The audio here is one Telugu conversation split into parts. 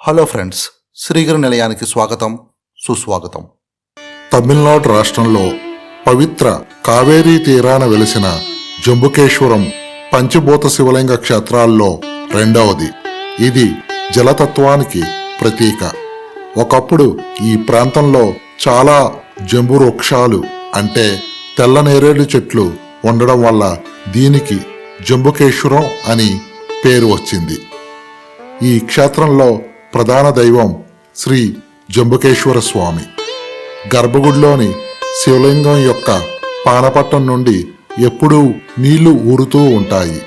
హలో ఫ్రెండ్స్ శ్రీగిరి నిలయానికి స్వాగతం సుస్వాగతం. తమిళనాడు రాష్ట్రంలో పవిత్ర కావేరీ తీరాన వెలిసిన జంబుకేశ్వరం పంచభూత శివలింగ క్షేత్రాల్లో రెండవది. ఇది జలతత్వానికి ప్రతీక. ఒకప్పుడు ఈ ప్రాంతంలో చాలా జంబు వృక్షాలు అంటే తెల్ల నేరేడు చెట్లు ఉండడం వల్ల దీనికి జంబుకేశ్వరం అని పేరు వచ్చింది. ఈ క్షేత్రంలో ప్రధాన దైవం శ్రీ జంబుకేశ్వర స్వామి. గర్భగుడిలోని శివలింగం యొక్క పానపట్టం నుండి ఎప్పుడూ నీళ్ళు ఊరుతూ ఉంటాయి.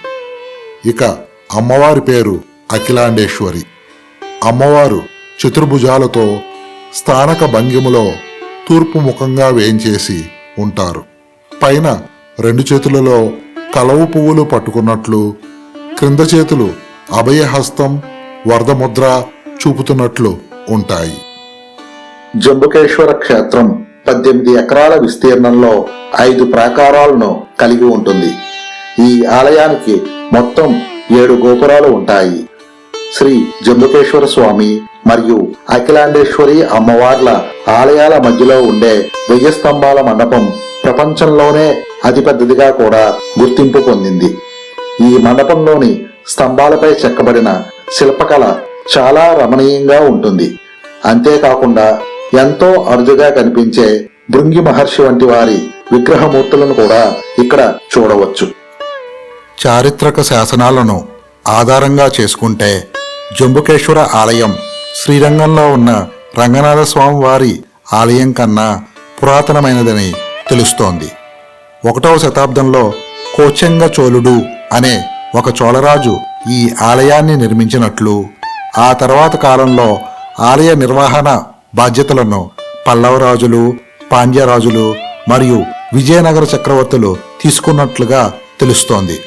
ఇక అమ్మవారి పేరు అఖిలాండేశ్వరి. అమ్మవారు చతుర్భుజాలతో స్థానక భంగిమలో తూర్పు ముఖంగా వేయించేసి ఉంటారు. పైన రెండు చేతులలో కలవు పువ్వులు పట్టుకున్నట్లు క్రింద చేతులు అభయహస్తం వరదముద్ర చూపుతున్నట్లు ఉంటాయి. జంబుకేశ్వర క్షేత్రం పద్దెనిమిది ఎకరాల విస్తీర్ణంలో ఐదు ప్రాకారాలను కలిగి ఉంటుంది. ఈ ఆలయానికి మొత్తం ఏడు గోపురాలు ఉంటాయి. శ్రీ జంబుకేశ్వర స్వామి మరియు అఖిలాండేశ్వరి అమ్మవార్ల ఆలయాల మధ్యలో ఉండే వెయ్యి స్తంభాల మండపం ప్రపంచంలోనే అతిపెద్దదిగా కూడా గుర్తింపు పొందింది. ఈ మండపంలోని స్తంభాలపై చెక్కబడిన శిల్పకళ చాలా రమణీయంగా ఉంటుంది. అంతేకాకుండా ఎంతో అరుదుగా కనిపించే భృంగి మహర్షి వంటి వారి విగ్రహమూర్తులను కూడా ఇక్కడ చూడవచ్చు. చారిత్రక శాసనాలను ఆధారంగా చేసుకుంటే జంబుకేశ్వర ఆలయం శ్రీరంగంలో ఉన్న రంగనాథ స్వామి వారి ఆలయం కన్నా పురాతనమైనదని తెలుస్తోంది. ఒకటవ శతాబ్దంలో కోచెంగ చోళుడు అనే ఒక చోళరాజు ఈ ఆలయాన్ని నిర్మించినట్లు ఆ తర్వాత కాలంలో ఆలయ నిర్వహణ బాధ్యతలను పల్లవరాజులు పాండ్యరాజులు మరియు విజయనగర చక్రవర్తులు తీసుకున్నట్లుగా తెలుస్తోంది.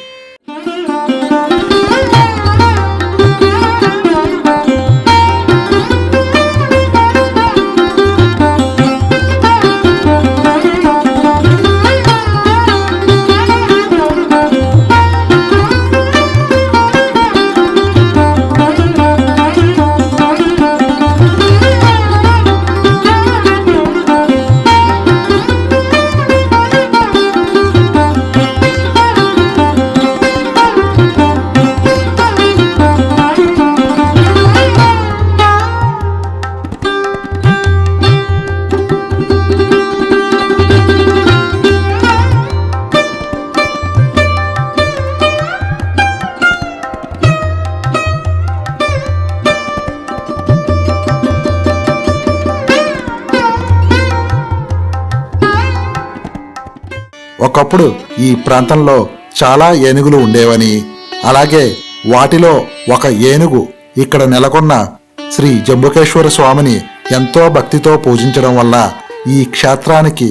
ఒకప్పుడు ఈ ప్రాంతంలో చాలా ఏనుగులు ఉండేవని అలాగే వాటిలో ఒక ఏనుగు ఇక్కడ నెలకొన్న శ్రీ జంబుకేశ్వర స్వామిని ఎంతో భక్తితో పూజించడం వల్ల ఈ క్షేత్రానికి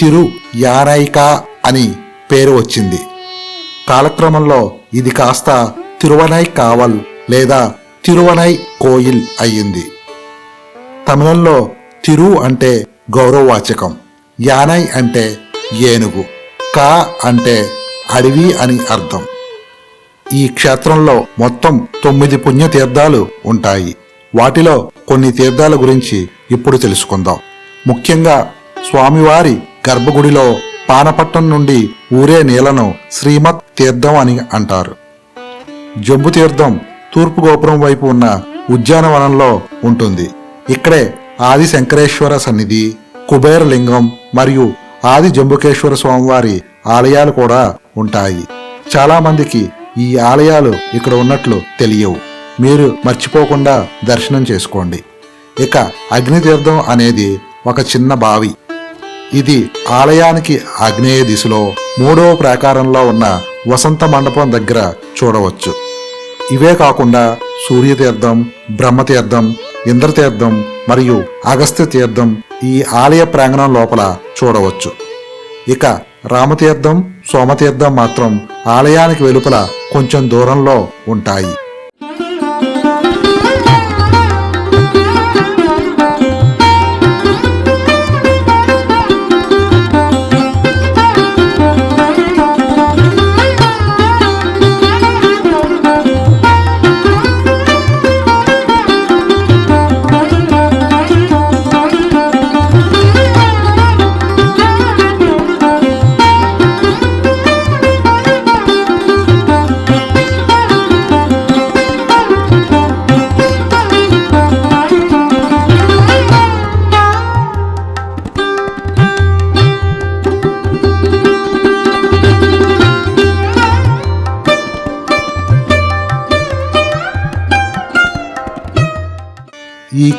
తిరు యానైక అని పేరు వచ్చింది. కాలక్రమంలో ఇది కాస్త తిరువనై కావల్ లేదా తిరువనై కోయిల్ అయ్యింది. తమిళంలో తిరు అంటే గౌరవవాచకం యానై అంటే ఏనుగు. కా అంటే అడవి అని అర్థం. ఈ క్షేత్రంలో మొత్తం తొమ్మిది పుణ్యతీర్థాలు ఉంటాయి. వాటిలో కొన్ని తీర్థాల గురించి ఇప్పుడు తెలుసుకుందాం. ముఖ్యంగా స్వామివారి గర్భగుడిలో పానపట్టం నుండి ఊరే నీళ్ళను శ్రీమత్ తీర్థం అని అంటారు. జంబు తీర్థం తూర్పు గోపురం వైపు ఉన్న ఉద్యానవనంలో ఉంటుంది. ఇక్కడే ఆది శంకరేశ్వర సన్నిధి కుబేర లింగం మరియు ఆది జంబుకేశ్వర స్వామివారి ఆలయాలు కూడా ఉంటాయి. చాలామందికి ఈ ఆలయాలు ఇక్కడ ఉన్నట్లు తెలియవు. మీరు మర్చిపోకుండా దర్శనం చేసుకోండి. ఇక అగ్నితీర్థం అనేది ఒక చిన్న బావి. ఇది ఆలయానికి ఆగ్నేయ దిశలో మూడవ ప్రాకారంలో ఉన్న వసంత మండపం దగ్గర చూడవచ్చు. ఇవే కాకుండా సూర్యతీర్థం బ్రహ్మతీర్థం ఇంద్రతీర్థం మరియు అగస్త్య తీర్థం ఈ ఆలయ ప్రాంగణం లోపల చూడవచ్చు. ఇక రామతీర్థం సోమతీర్థం మాత్రం ఆలయానికి వెలుపల కొంచెం దూరంలో ఉంటాయి.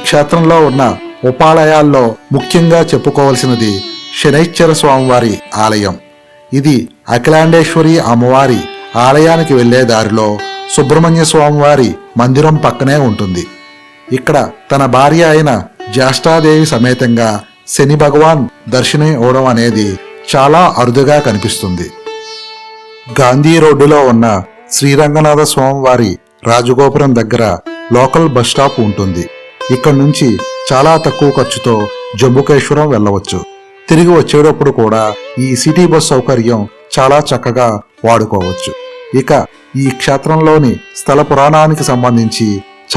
క్షేత్రంలో ఉన్న ఉపాలయాల్లో ముఖ్యంగా చెప్పుకోవలసినది శనైశ్వర స్వామివారి ఆలయం. ఇది అఖిలాండేశ్వరి అమ్మవారి ఆలయానికి వెళ్ళే దారిలో సుబ్రహ్మణ్య స్వామివారి మందిరం పక్కనే ఉంటుంది. ఇక్కడ తన భార్య అయిన జ్యేష్ఠాదేవి సమేతంగా శని భగవాన్ దర్శనం ఇవ్వడం అనేది చాలా అరుదుగా కనిపిస్తుంది. గాంధీ రోడ్డులో ఉన్న శ్రీరంగనాథ స్వామివారి రాజగోపురం దగ్గర లోకల్ బస్ స్టాప్ ఉంటుంది. ఇక్కడ నుంచి చాలా తక్కువ ఖర్చుతో జంబుకేశ్వరం వెళ్ళవచ్చు. తిరిగి వచ్చేటప్పుడు కూడా ఈ సిటీ బస్ సౌకర్యం చాలా చక్కగా వాడుకోవచ్చు. ఇక ఈ క్షేత్రంలోని స్థల పురాణానికి సంబంధించి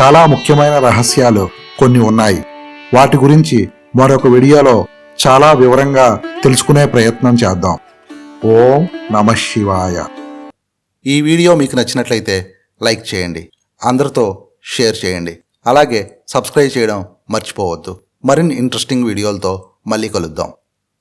చాలా ముఖ్యమైన రహస్యాలు కొన్ని ఉన్నాయి. వాటి గురించి మరొక వీడియోలో చాలా వివరంగా తెలుసుకునే ప్రయత్నం చేద్దాం. ఓం నమ శివాయ. ఈ వీడియో మీకు నచ్చినట్లయితే లైక్ చేయండి. అందరితో షేర్ చేయండి. అలాగే సబ్స్క్రైబ్ చేయడం మర్చిపోవద్దు. మరిన్ని ఇంట్రెస్టింగ్ వీడియోలతో మళ్ళీ కలుద్దాం.